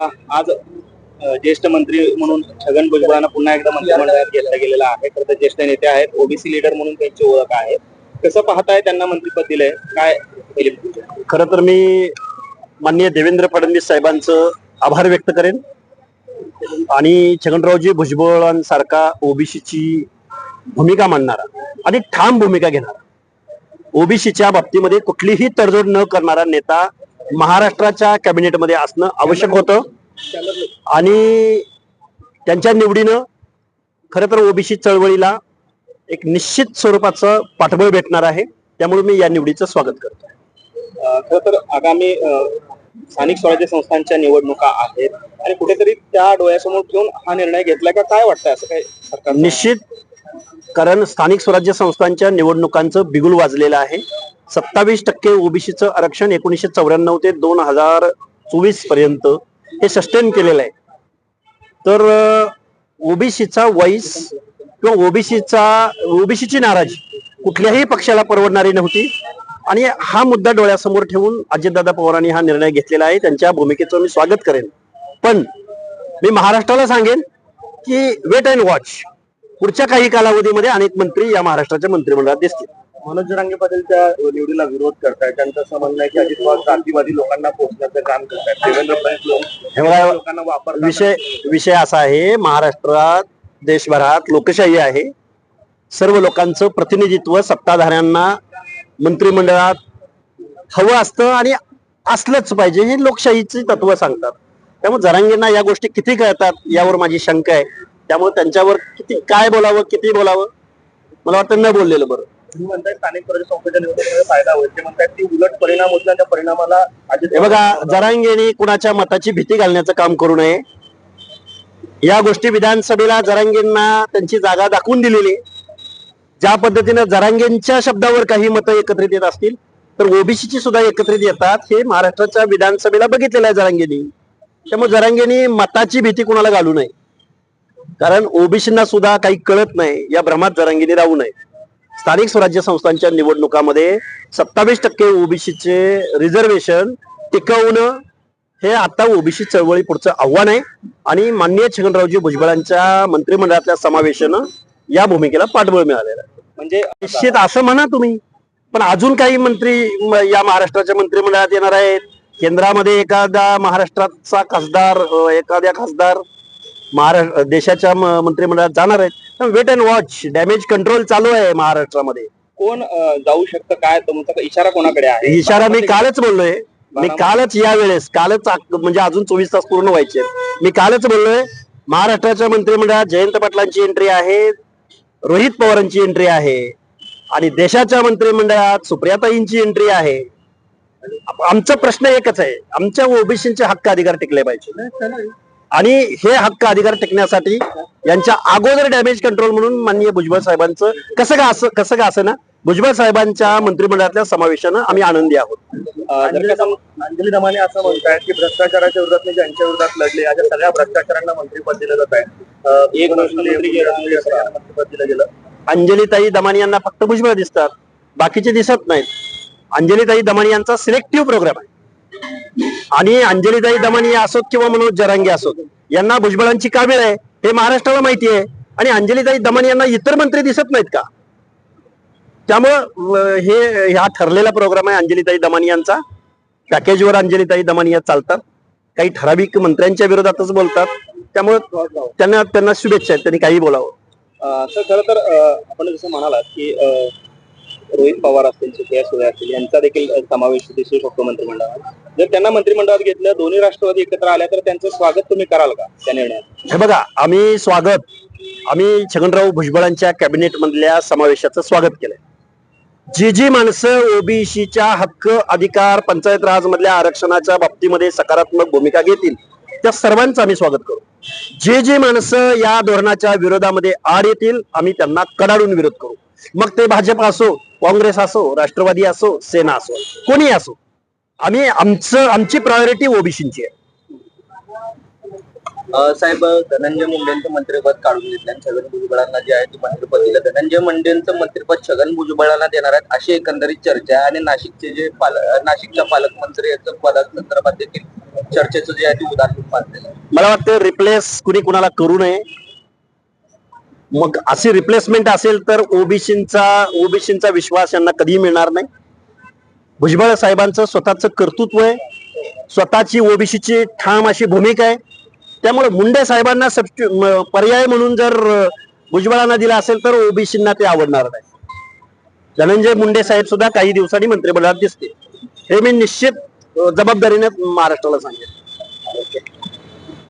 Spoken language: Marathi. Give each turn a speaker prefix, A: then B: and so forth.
A: आज ज्येष्ठ मंत्री म्हणून छगन भुजबळांना पुन्हा एकदा मंत्रिमंडळात घेतला गेलेला आहे. खरं तर ज्येष्ठ नेते आहेत ओबीसी लीडर म्हणून त्यांची ओळख आहे. कसं पाहताय त्यांना मंत्रीपद दिलंय? काय खर
B: खरं तर मी माननीय देवेंद्र फडणवीस साहेबांचं आभार व्यक्त करेन. आणि छगनरावजी भुजबळांसारखा ओबीसीची भूमिका मांडणारा आणि ठाम भूमिका घेणारा ओबीसीच्या बाबतीमध्ये कुठलीही तडजोड न करणारा नेता महाराष्ट्राच्या कॅबिनेटमध्ये असणं आवश्यक होतं. आणि त्यांच्या निवडीनं खरं तर ओबीसी चळवळीला एक निश्चित स्वरूपाचं पाठबळ भेटणार आहे. त्यामुळे मी या निवडीचं स्वागत करतो.
A: खरं तर आगामी स्थानिक स्वराज्य संस्थांच्या निवडणुका आहेत आणि कुठेतरी त्या डोळ्यासमोर ठेवून हा निर्णय घेतलाय का? काय वाटतंय असं काय सरकार
B: निश्चित कारण स्थानिक स्वराज्य संस्थांच्या निवडणुकांचं बिगुल वाजलेलं आहे. सत्तावीस टक्के ओबीसीचं आरक्षण एकोणीसशे चौऱ्याण्णव ते दोन हजार चोवीसपर्यंत हे सस्टेन केलेलं आहे. तर ओबीसीचा वाईस किंवा ओबीसीचा ओबीसीची नाराजी कुठल्याही पक्षाला परवडणारी नव्हती. आणि हा मुद्दा डोळ्यासमोर ठेवून अजितदादा पवारांनी हा निर्णय घेतलेला आहे. त्यांच्या भूमिकेचं मी स्वागत करेन. पण मी महाराष्ट्राला सांगेन की वेट अँड वॉच पुढच्या काही कालावधीमध्ये अनेक मंत्री या महाराष्ट्राच्या मंत्रिमंडळात दिसतील.
A: मनोज जरांगे पाटीलच्या निवडीला विरोध करतायत. त्यांचं असं म्हणणं आहे की अजित पवार क्रांतीवादी लोकांना पोहोचण्याचं काम करतायत. देवेंद्र फडणवीस लोकांना वापर
B: विषय विषय असा आहे महाराष्ट्रात देशभरात लोकशाही आहे. सर्व लोकांचं प्रतिनिधित्व सत्ताधाऱ्यांना मंत्रिमंडळात हवं असतं आणि असलंच पाहिजे हे लोकशाहीची तत्व सांगतात. त्यामुळे जरांगींना या गोष्टी किती कळतात यावर माझी शंका आहे. त्यामुळे त्यांच्यावर किती काय बोलावं किती बोलावं? मला वाटतं न बोललेलं बरं.
A: तुम्ही म्हणताय स्थानिक स्वराज्य संस्थेच्या निवडणुकीमध्ये फायदा होईल. ते म्हणतायत की उलट परिणाम होईल त्या परिणामाला
B: हे बघा जरांगेने कुणाच्या मताची भीती घालण्याचं काम करू नये. या गोष्टी विधानसभेला जरांगेंना त्यांची जागा दाखवून दिलेली. ज्या पद्धतीनं जरांगेंच्या शब्दावर काही मतं एकत्रित येत असतील तर ओबीसीची सुद्धा एकत्रित येतात हे महाराष्ट्राच्या विधानसभेला बघितलेलं आहे जरांगेनी. त्यामुळे जरांगेनी मताची भीती कुणाला घालू नये. कारण ओबीसींना सुद्धा काही कळत नाही या भ्रमात जरांगेनी राहू नये. स्थानिक स्वराज्य संस्थांच्या निवडणुकामध्ये सत्तावीस टक्के ओबीसीचे रिझर्वेशन टिकवणं हे आता ओबीसी चळवळी पुढचं आव्हान आहे. आणि माननीय छगनरावजी भुजबळांच्या मंत्रिमंडळातल्या समावेशानं या भूमिकेला पाठबळ मिळालेलं आहे.
A: म्हणजे
B: निश्चित असं म्हणा तुम्ही. पण अजून काही मंत्री या महाराष्ट्राच्या मंत्रिमंडळात येणार आहेत. केंद्रामध्ये एखादा महाराष्ट्राचा खासदार एखाद्या खासदार महाराष्ट्र देशाच्या मंत्रिमंडळात जाणार आहेत. Wait and watch damage control चालू आहे महाराष्ट्रामध्ये.
A: कोण जाऊ शकतं? काय? तुमचा इशारा कोणाकडे आहे?
B: इशारा मी कालच बोललोय. मी कालच या वेळेस कालच म्हणजे अजून चोवीस तास पूर्ण व्हायचे मी कालच बोललोय महाराष्ट्राच्या मंत्रिमंडळात जयंत पाटलांची एंट्री आहे रोहित पवारांची एंट्री आहे आणि देशाच्या मंत्रिमंडळात सुप्रियाताईंची एंट्री आहे. आमचा प्रश्न एकच आहे. आमच्या ओबीसीचे हक्क अधिकार टिकले पाहिजे. आणि हे हक्क अधिकार टिकण्यासाठी यांच्या अगोदर डॅमेज कंट्रोल म्हणून माननीय भुजबळ साहेबांचं कसं का असं कसं का असं ना भुजबळ साहेबांच्या मंत्रिमंडळातल्या समावेशानं आम्ही आनंदी आहोत.
A: अंजली दमाने असं म्हणतायत की भ्रष्टाचाराच्या विरोधात मी ज्यांच्या विरोधात लढले अशा सगळ्या भ्रष्टाचारांना मंत्रिपद दिलं जात आहे. एक मंत्रिपद दिलं गेलं.
B: अंजलीताई दमानी यांना फक्त भुजबळ दिसतात बाकीचे दिसत नाहीत. अंजलीताई दमानी यांचा सिलेक्टिव्ह प्रोग्राम आहे. आणि अंजलीताई दमानी असोत किंवा मनोज जरांगे असोत यांना भुजबळांची का वेळ आहे? हे महाराष्ट्राला माहिती आहे. आणि अंजलीताई दमानी यांना इतर मंत्री दिसत नाहीत का? त्यामुळं हे ह्या ठरलेला प्रोग्राम आहे अंजलीताई दमानी यांचा. पॅकेजवर अंजलीताई दमानी या चालतात. काही ठराविक मंत्र्यांच्या विरोधातच बोलतात. त्यामुळं त्यांना त्यांना शुभेच्छा आहेत. त्यांनी काही बोलावं.
A: सर खरं तर आपण जसं म्हणालात की रोहित पवार असतील सुप्रिया सुळे असतील यांचा देखील समावेश दिसू शकतो मंत्रिमंडळात. जर त्यांना मंत्रिमंडळात घेतलं दोन्ही राष्ट्रवादी एकत्र आल्या तर त्यांचं स्वागत तुम्ही कराल का? त्या निर्णयात.
B: हे बघा आम्ही स्वागत आम्ही छगनराव भुजबळांच्या कॅबिनेट मधल्या समावेशाचं स्वागत केलंय. जी जी माणसं ओबीसीच्या हक्क अधिकार पंचायत राज मधल्या आरक्षणाच्या बाबतीमध्ये सकारात्मक भूमिका घेतील त्या सर्वांचं आम्ही स्वागत करू. जे जे माणसं या धोरणाच्या विरोधामध्ये आड येतील आम्ही त्यांना कडाडून विरोध करू. मग ते भाजप असो काँग्रेस असो राष्ट्रवादी असो सेना असो कोणी असो आम्ही आमचं आमची प्रायोरिटी ओबीसीची आहे.
C: साहेब धनंजय मुंडेंचं मंत्रिपद काढून घेतलं आणि छगन भुजबळांना जे आहे ते मंत्रिपद दिलं. धनंजय मुंडेंचं मंत्रिपद छगन भुजबळांना देणार आहेत अशी एकंदरीत चर्चा आहे आणि नाशिकचे जे पाल नाशिकच्या पालकमंत्री याचं पदासंदर्भात देखील चर्चेचं जे आहे ते उदाहरण मानलेलं
B: मला वाटतं रिप्लेस कुणी कुणाला करू नये मग अशी रिप्लेसमेंट असेल तर ओबीसींचा ओबीसींचा विश्वास यांना कधीही मिळणार नाही. भुजबळ साहेबांचं स्वतःचं कर्तृत्व आहे. स्वतःची ओबीसीची ठाम अशी भूमिका आहे. त्यामुळे मुंडे साहेबांना सबस्टि- पर्याय म्हणून जर भुजबळांना दिला असेल तर ओबीसींना ते आवडणार नाही. धनंजय मुंडे साहेब सुद्धा काही दिवसांनी मंत्रिमंडळात दिसते हे मी निश्चित जबाबदारीने महाराष्ट्राला सांगेन.